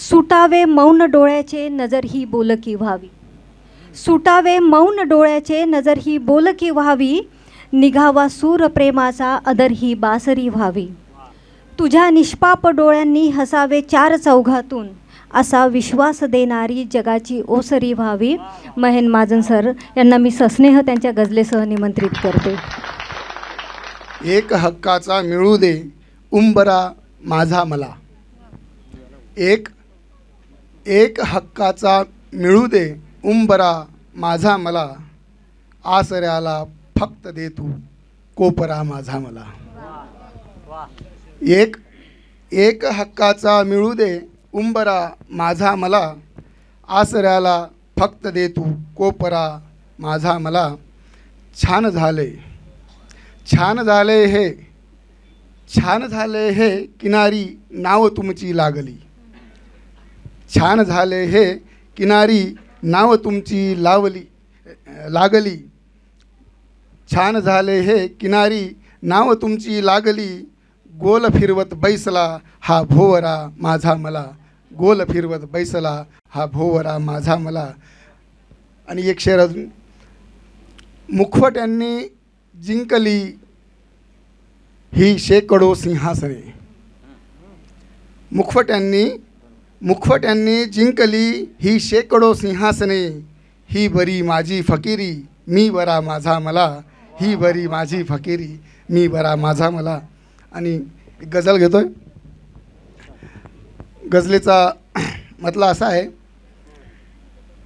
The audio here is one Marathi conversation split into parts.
सुटावे मौन डोळ्याचे नजर ही बोलकी व्हावी. सुटावे मौन डोळ्याचे नजर ही बोलकी व्हावी. निघावा सूर प्रेमाचा अदर ही बासरी व्हावी. तुझ्या निष्पाप डोळ्यांनी हसावे चार चौघातून. असा विश्वास देणारी जगाची ओसरी व्हावी. महेन माजन सर यांना मी सस्नेह त्यांच्या गजलेसह निमंत्रित करते. एक हक्काचा मिळू दे उंबरा माझा मला. एक एक हक्काचा मिळू दे उंबरा माझा मला. आसऱ्याला फक्त दे तू कोपरा माझा मला. एक एक हक्काचा मिळू दे उंबरा माझा मला. आसऱ्याला फक्त दे तू कोपरा माझा मला. छान झाले. छान झाले हे. छान झाले हे किनारी नाव तुमची लागली. छान झाले हे किनारी नाव तुमची लावली लागली. छान झाले हे किनारी नाव तुमची लागली. गोल फिरवत बैसला हा भोवरा माझा मला. गोल फिरवत बैसला हा भोवरा माझा मला. आणि एक शेर अजून. मुखवट्यांनी जिंकली ही शेकडो सिंहासने. मुखवट्यांनी मुखवट्यांनी जिंकली ही शेकडो सिंहासने. ही बरी माझी फकिरी मी बरा माझा मला. ही बरी माझी फकिरी मी बरा माझा मला. आणि गजल घेतो घेतोय. गझलेचा मतला असा आहे.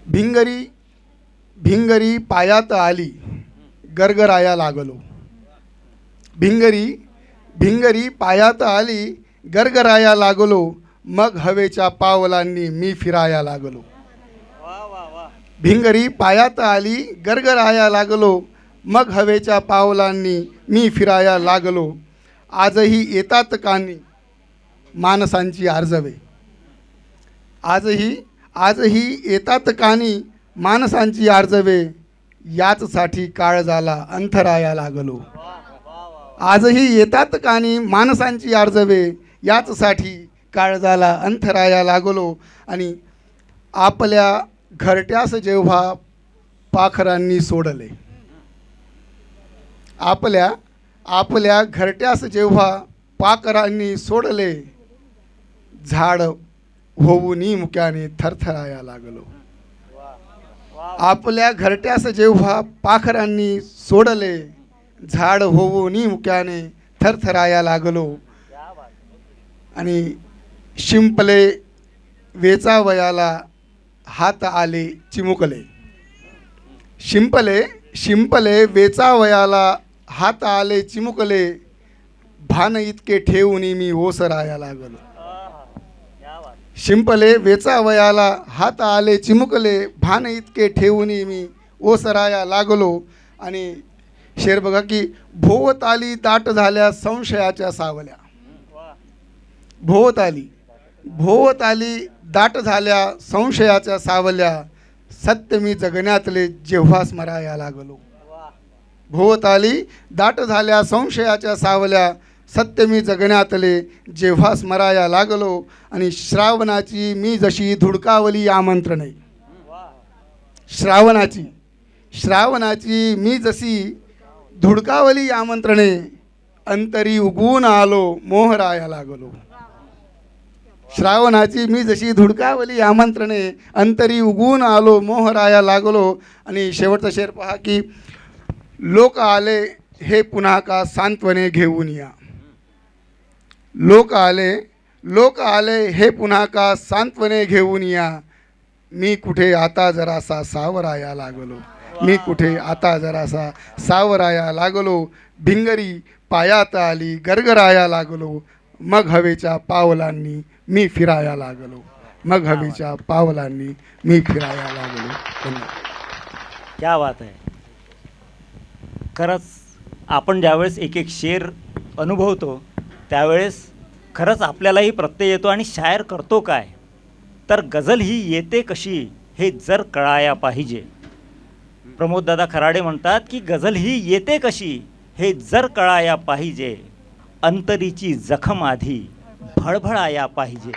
भिंगरी भिंगरी पायात आली गरगराया लागलो. भिंगरी भिंगरी पायात आली गरगराया लागलो. मग हवेच्या पावलांनी मी फिराया लागलो. भिंगरी पायात आली गरगराया लागलो. मग हवेच्या पावलांनी मी फिराया लागलो. आजही येतात कानी माणसांची आर्जवे. आजही आजही येतात कानी माणसांची आर्जवे. याचसाठी काळ झाला अंतराया लागलो. आजही येतात कानी माणसांची आर्जवे. याचसाठी काळ झाला लागलो आणि आपल्या घरट्यास जेव्हा पाखरांनी सोडले. आपल्या आपल्या घरट्यास जेव्हा पाखरांनी सोडले झाड होऊनी मुक्याने थरथराया लागलो. आपल्या घरट्यास जेव्हा पाखरांनी सोडले झाड होऊनी मुक्याने थरथराया लागलो. आणि शिंपले वेचावयाला हात आले चिमुकले. शिंपले शिंपले वेचावयाला हात आले चिमुकले भान इतके ठेवून मी ओसराया लागलो. शिंपले वेचावयाला हात आले चिमुकले भान इतके ठेवून मी ओसराया लागलो. आणि शेर बघा की भोवताली दाट झाल्या संशयाच्या सावल्या. भोवताली भोवत आली दाट झाल्या संशयाच्या सावल्या सत्य मी जगण्यातले जेव्हा स्मराया लागलो. भोवत आली दाट झाल्या संशयाच्या सावल्या सत्य मी जगण्यातले जेव्हा स्मराया लागलो आणि श्रावणाची मी जशी धुडकावली आमंत्रणे. श्रावणाची श्रावणाची मी जशी धुडकावली आमंत्रणे अंतरी उगून आलो मोहराया लागलो. श्रावणाची मी जशी धुडकावली आमंत्रणे अंतरी उगून आलो मोहराया लागलो. आणि शेवटचा शेर पहा की लोक आले हे पुन्हा का सांत्वने घेऊन या? लोक आले लोक आले हे पुन्हा का सांत्वने घेऊन या? मी कुठे आता जरासा सावराया लागलो. मी कुठे आता जरासा सावराया लागलो. भिंगरी पायात आली गरगराया लागलो. मग हवेच्या पावलांनी मी फिराया लागलो. मग हवेच्या पावलांनी मी फिराया लागलो. धन्यवाद. क्या बात आहे. खरंच आपण ज्यावेळेस एक एक शेर अनुभवतो त्यावेळेस खरंच आपल्यालाही प्रत्यय येतो आणि शायर करतो काय? तर गझल ही येते कशी हे जर कळाया पाहिजे. प्रमोददादा खराडे म्हणतात की गझल ही येते कशी हे जर कळाया पाहिजे. अंतरीची जखम आधी भळभळाया पाहिजे.